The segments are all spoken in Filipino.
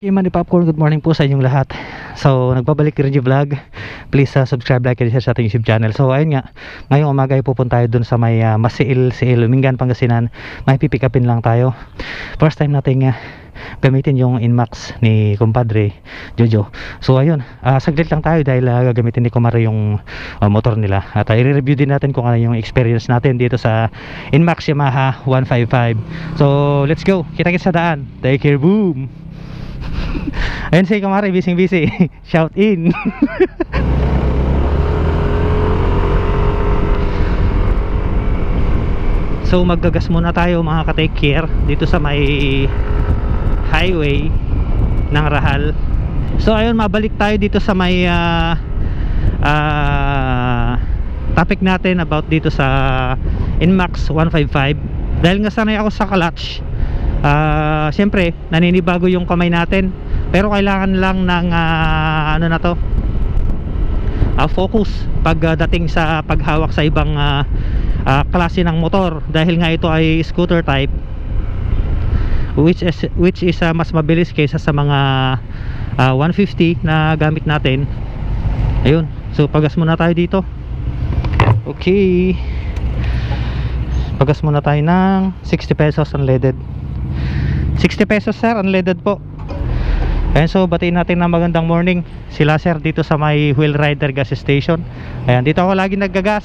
Okay, Manny Popcorn, good morning po sa inyong lahat. So, nagbabalik Reggie Vlog. Please uh, subscribe, like, and share sa ating YouTube channel. So, ayun nga, ngayong umaga ay pupunta tayo dun sa may uh, Masiil, Siil, Mingan, Pangasinan. May pipick upin lang tayo. First time nating uh, gamitin yung Inmax ni kumpadre Jojo. So, ayun, uh, saglit lang tayo dahil uh, gagamitin ni Kumare yung uh, motor nila. At uh, i-review din natin kung ano yung experience natin dito sa Inmax Yamaha 155. So, let's go. Kita-kits sa daan. Take care, boom! Ayun si Kamari, busy busy. Shout in. so maggagas muna tayo mga ka-take care dito sa may highway ng Rahal. So ayun, mabalik tayo dito sa may ah, ah, topic natin about dito sa Inmax 155. Dahil nga sanay ako sa clutch, ah siyempre naninibago yung kamay natin. Pero kailangan lang ng ah, ano na to? Ah, focus pagdating sa paghawak sa ibang ah, ah, klase ng motor. Dahil nga ito ay scooter type which is which is ah, mas mabilis kaysa sa mga ah, 150 na gamit natin. Ayun. So pagas muna tayo dito. Okay. Pagas muna tayo ng 60 pesos unleaded 60 pesos sir unleaded po. Ayan so batiin natin na magandang morning. Sila sir dito sa may Wheel Rider gas station. Ayan dito ako lagi naggagas.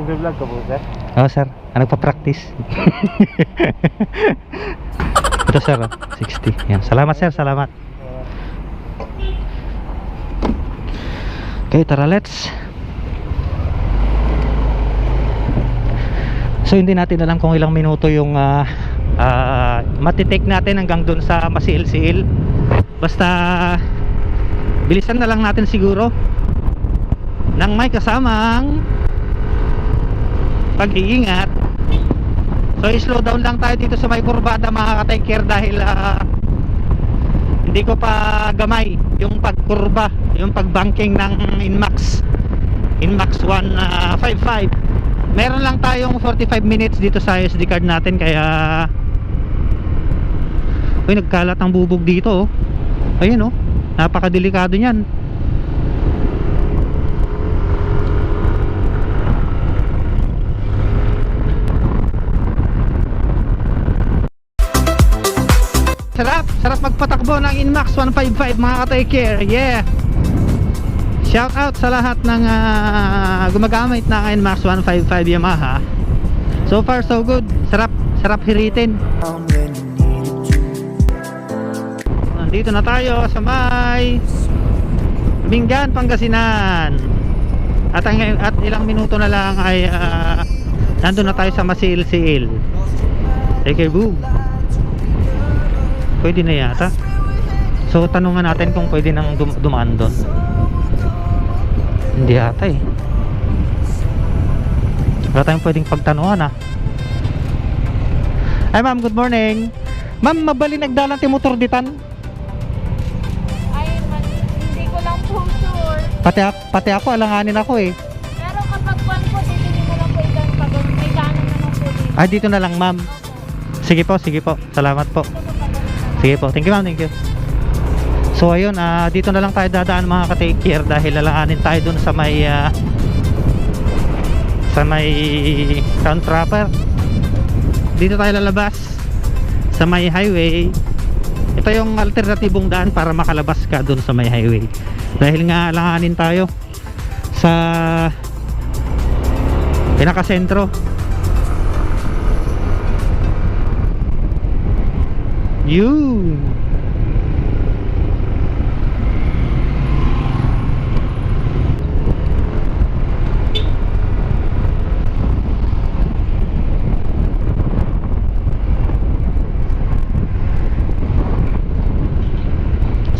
Nag-vlog ka po, sir? Oo sir, ah, nagpa-practice. Ito sir, oh, 60 Yan. Salamat sir, salamat. Okay, tara let's. So hindi natin alam kung ilang minuto yung uh, uh, matitake natin hanggang dun sa masiil-siil Basta bilisan na lang natin siguro nang may kasamang pag-iingat. So i-slow down lang tayo dito sa may kurbada mga ka-take care dahil ah, hindi ko pa gamay yung pagkurba yung pagbanking ng Inmax. Inmax 155 meron lang tayong 45 minutes dito sa SD card natin kaya uy nagkalat ang bubog dito oh. ayun oh napakadelikado niyan Sarap, sarap magpatakbo ng Inmax 155 mga ka-take. Yeah. Shout out sa lahat ng ah, gumagamit ng Inmax 155 Yamaha. So far so good. Sarap, sarap hiritin. Nandito na tayo sa may Mingan, Pangasinan. At, ang, at ilang minuto na lang ay ah, nandun na tayo sa Masil-Sil. Take boom pwede na yata. So tanungan natin kung pwede nang dum dumaan doon hindi yata eh. Wala tayong pwedeng pagtanuhan ah. Ay ma'am good morning. Ma'am mabali nagdalang ti motor ditan pati, pati ako alanganin ako eh Pero kapag kwan po, titingin ko lang po ikan pag may kanan na lang po dito. ay dito na lang ma'am sige po sige po salamat po Sige po, thank you ma'am, thank you. So ayun, ah, dito na lang tayo dadaan mga ka-take care dahil lalaanin tayo dun sa may ah, sa may town proper. Dito tayo lalabas sa may highway. Ito yung alternatibong daan para makalabas ka dun sa may highway. Dahil nga langanin tayo sa pinakasentro. Yun.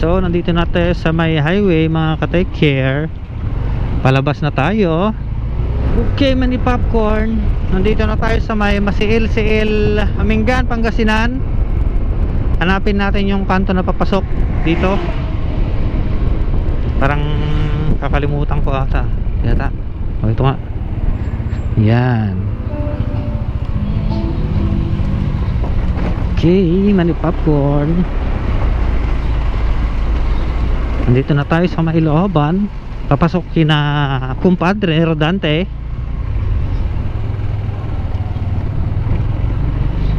So, nandito na tayo sa may highway mga ka-take care. Palabas na tayo. Okay, mani popcorn. Nandito na tayo sa may Masiil-Siil, Amingan, Pangasinan. Hanapin natin yung kanto na papasok dito. Parang kakalimutan ko ata. Yata. O ito nga. Yan. Okay mani popcorn Dito na tayo sa Mailooban. Papasok kina kumpadre Rodante.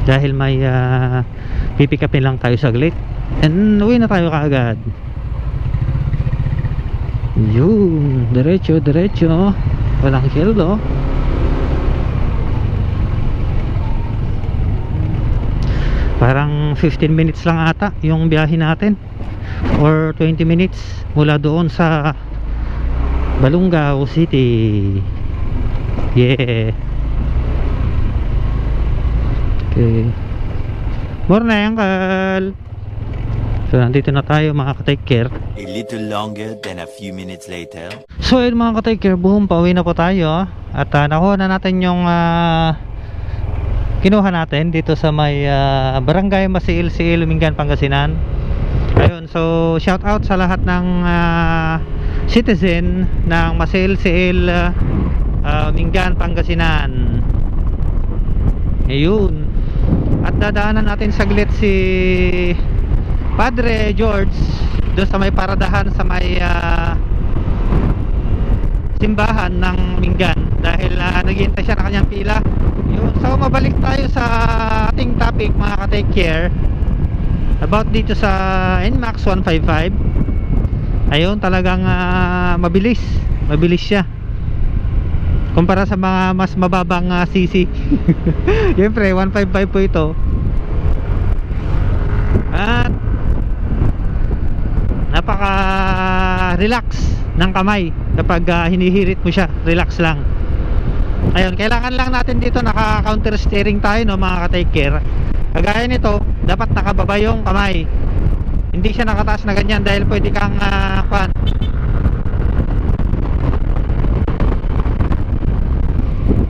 Dahil may uh, pipikapin lang tayo saglit. And uwi na tayo kaagad. Yun, diretso, diretso. Walang kildo. Parang 15 minutes lang ata yung biyahe natin. Or 20 minutes mula doon sa Balungao City. Yeah. Okay. Morning, Uncle. So, nandito na tayo mga ka-take care. A little longer than a few minutes later. So yun mga ka-take care, boom, pauwi na po tayo At uh, nakuha na natin yung ah, Kinuha natin dito sa may ah, Barangay Masiil, Siil, Lumingan, Pangasinan Ayun, so shout out sa lahat ng ah, citizen ng Masiil, Siil, uh, Lumingan, Pangasinan. Ayun. At dadaanan natin saglit si Padre George doon sa may paradahan sa may ah, simbahan ng Mingan dahil uh, naghihintay siya ng kanyang pila. Yun. so mabalik tayo sa ating topic mga ka-take care about dito sa NMAX 155 ayun talagang ah, mabilis. Mabilis siya. Kumpara sa mga mas mababang ah, CC Siyempre 155 po ito. At napaka relax ng kamay kapag ah, hinihirit mo siya. Relax lang. Ayun kailangan lang natin dito naka counter steering tayo no mga ka-take care kagaya nito dapat nakababa yung kamay. Hindi siya nakataas na ganyan dahil pwede kang uh, kwan.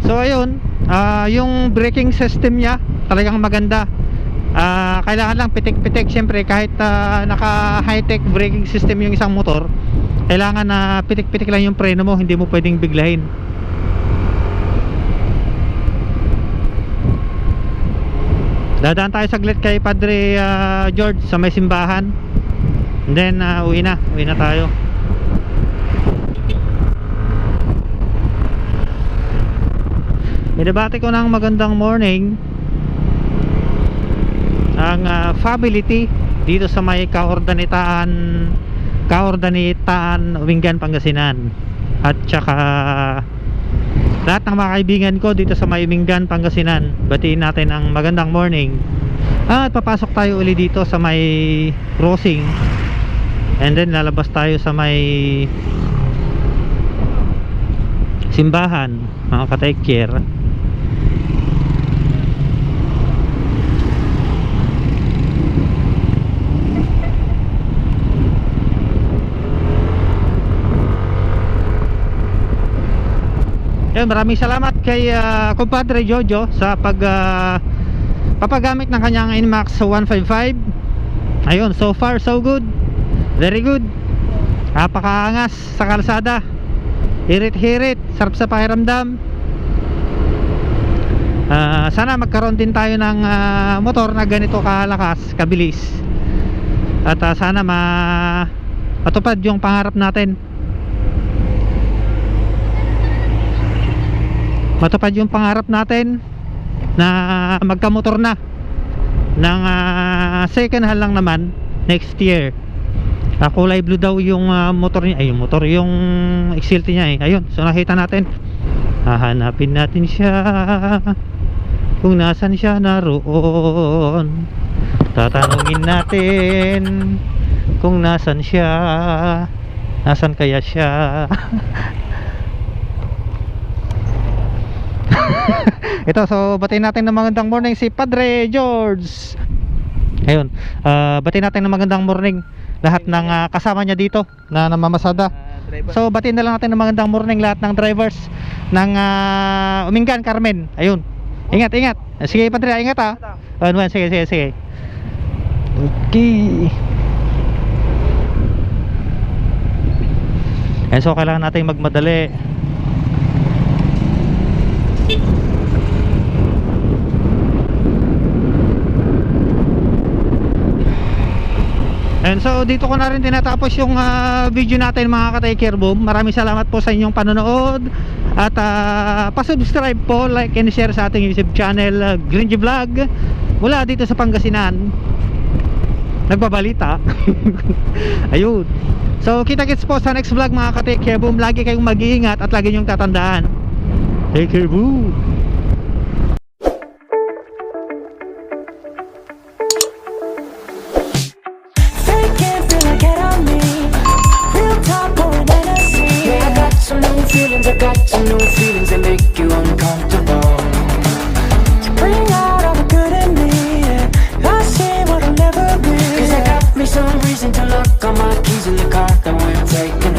So ayun ah, yung braking system niya talagang maganda. Ah, kailangan lang pitik-pitik. Syempre kahit ah, naka high-tech braking system yung isang motor kailangan na pitik-pitik lang yung preno mo. Hindi mo pwedeng biglahin dadaan tayo saglit kay Padre ah, George sa may simbahan. And then ah, uwi na. Uwi na tayo. Minabati ko ng magandang morning ang uh, family dito sa may kaordanitaan kaordanitaan Wingan Pangasinan. At saka lahat ng mga kaibigan ko dito sa may Wingan Pangasinan batiin natin ang magandang morning. At papasok tayo uli dito sa may crossing. And then lalabas tayo sa may simbahan mga ka-take care Yun, maraming salamat kay ah, kumpadre Jojo sa pag ah, papagamit ng kanyang Inmax 155. Ayun, so far so good. Very good. Napakaangas sa kalsada. Hirit-hirit, sarap sa pakiramdam. Ah, sana magkaroon din tayo ng ah, motor na ganito kalakas, kabilis. At ah, sana ma matupad yung pangarap natin. Matupad yung pangarap natin na magkamotor na ng ah, second hand lang naman next year. Ah, kulay blue daw yung ah, motor niya. Ay yung motor yung XLT niya eh. Ayun so nakita natin. Hahanapin natin siya kung nasan siya naroon. Tatanungin natin kung nasan siya nasan kaya siya Ito, so batiin natin ng magandang morning si Padre George. Ayun, ah batiin natin ng magandang morning lahat ng ah, kasama niya dito na namamasada. So batiin na lang natin ng magandang morning lahat ng drivers ng ah, Umingan Carmen. Ayun. Ingat, ingat. Sige Padre, ingat ah. Ano, sige, sige, sige. Okay. Ayan, so kailangan natin magmadali. So dito ko na rin tinatapos yung ah, video natin mga ka-Taker Boom. Maraming salamat po sa inyong panonood. At ah, pa-subscribe po, like and share sa ating YouTube channel, uh, Green G Vlog. Mula dito sa Pangasinan. Nagbabalita. Ayun. So kita-kits po sa next vlog mga ka-Take Care Boom. Lagi kayong mag-iingat at lagi niyong tatandaan. Take care boom. Feelings, I got some new feelings that make you uncomfortable. You bring out all the good in me. Yeah. I see what'll never be. Cause I got me some reason to look on my keys in the car that we're taking